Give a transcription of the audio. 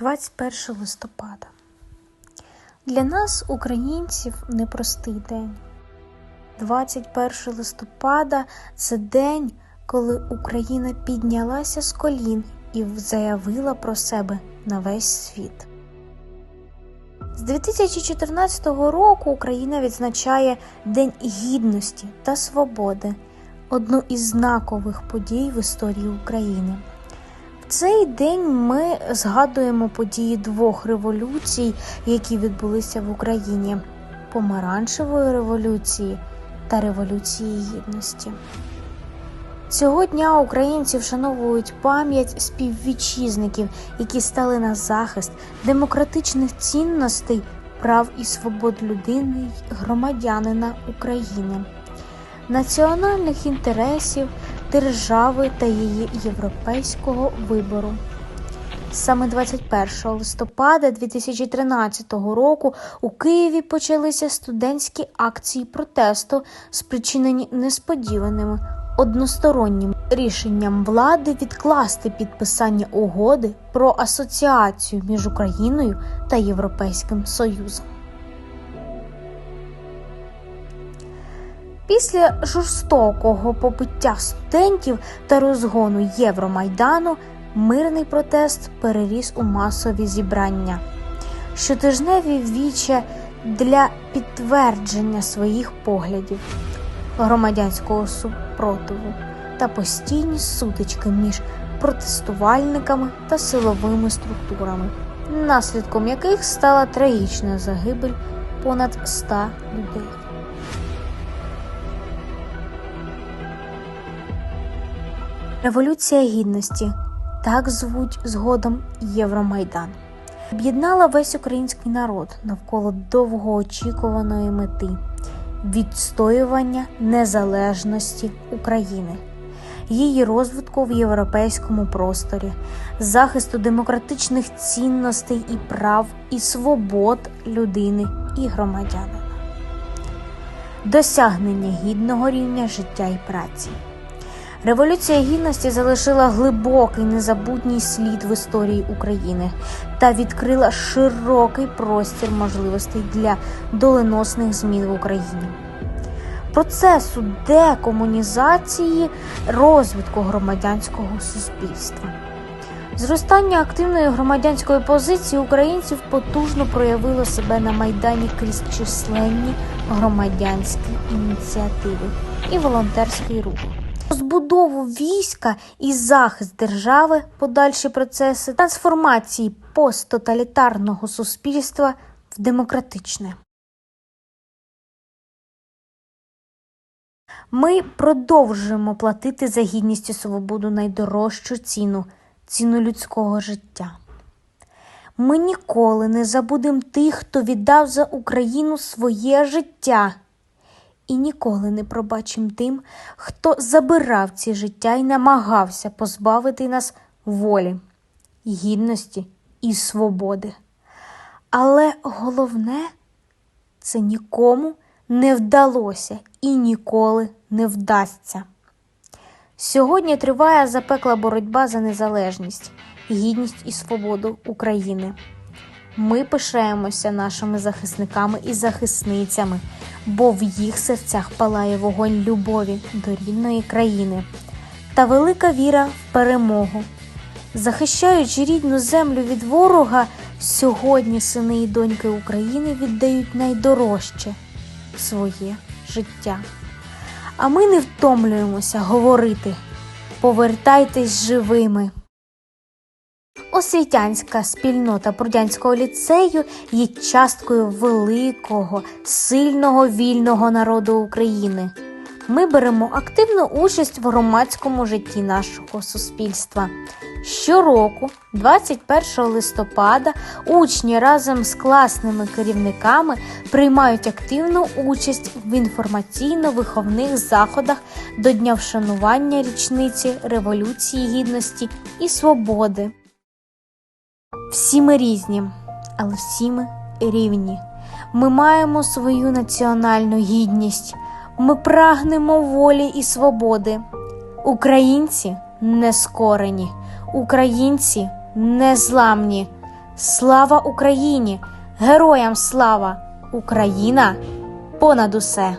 21 листопада. Для нас, українців, непростий день. 21 листопада це день, коли Україна піднялася з колін і заявила про себе на весь світ. З 2014 року Україна відзначає День Гідності та Свободи, одну із знакових подій в історії України. Цей день ми згадуємо події двох революцій, які відбулися в Україні: Помаранчевої революції та Революції Гідності. Цього дня українці вшановують пам'ять співвітчизників, які стали на захист демократичних цінностей, прав і свобод людини й громадянина України, національних інтересів держави та її європейського вибору. Саме 21 листопада 2013 року у Києві почалися студентські акції протесту, спричинені несподіваними одностороннім рішенням влади відкласти підписання угоди про асоціацію між Україною та Європейським Союзом. Після жорстокого побиття студентів та розгону Євромайдану мирний протест переріс у масові зібрання. Щотижневі віче для підтвердження своїх поглядів, громадянського супротиву та постійні сутички між протестувальниками та силовими структурами, наслідком яких стала трагічна загибель понад 100 людей. Революція гідності так звуть згодом Євромайдан. Об'єднала весь український народ навколо довгоочікуваної мети відстоювання незалежності України, її розвитку в європейському просторі, захисту демократичних цінностей і прав і свобод людини і громадянина, досягнення гідного рівня життя і праці. Революція гідності залишила глибокий незабутній слід в історії України та відкрила широкий простір можливостей для доленосних змін в Україні. Процесу декомунізації розвитку громадянського суспільства. Зростання активної громадянської позиції українців потужно проявило себе на майдані крізь численні громадянські ініціативи і волонтерський рух розбудову війська і захист держави, подальші процеси трансформації посттоталітарного суспільства в демократичне. Ми продовжуємо платити за гідність і свободу найдорожчу ціну ціну людського життя. Ми ніколи не забудемо тих, хто віддав за Україну своє життя і ніколи не пробачим тим, хто забирав ці життя і намагався позбавити нас волі, гідності і свободи. Але головне, це нікому не вдалося і ніколи не вдасться. Сьогодні триває запекла боротьба за незалежність, гідність і свободу України. Ми пишаємося нашими захисниками і захисницями, бо в їх серцях палає вогонь любові до рідної країни та велика віра в перемогу. Захищаючи рідну землю від ворога, сьогодні сини і доньки України віддають найдорожче своє життя. А ми не втомлюємося говорити повертайтесь живими. Освітянська спільнота Брудянського ліцею є часткою великого, сильного вільного народу України. Ми беремо активну участь в громадському житті нашого суспільства. Щороку, 21 листопада, учні разом з класними керівниками приймають активну участь в інформаційно-виховних заходах до Дня вшанування річниці Революції Гідності і Свободи. Всі ми різні, але всі ми рівні. Ми маємо свою національну гідність. Ми прагнемо волі і свободи. Українці не скорені, українці незламні. Слава Україні! Героям слава! Україна понад усе!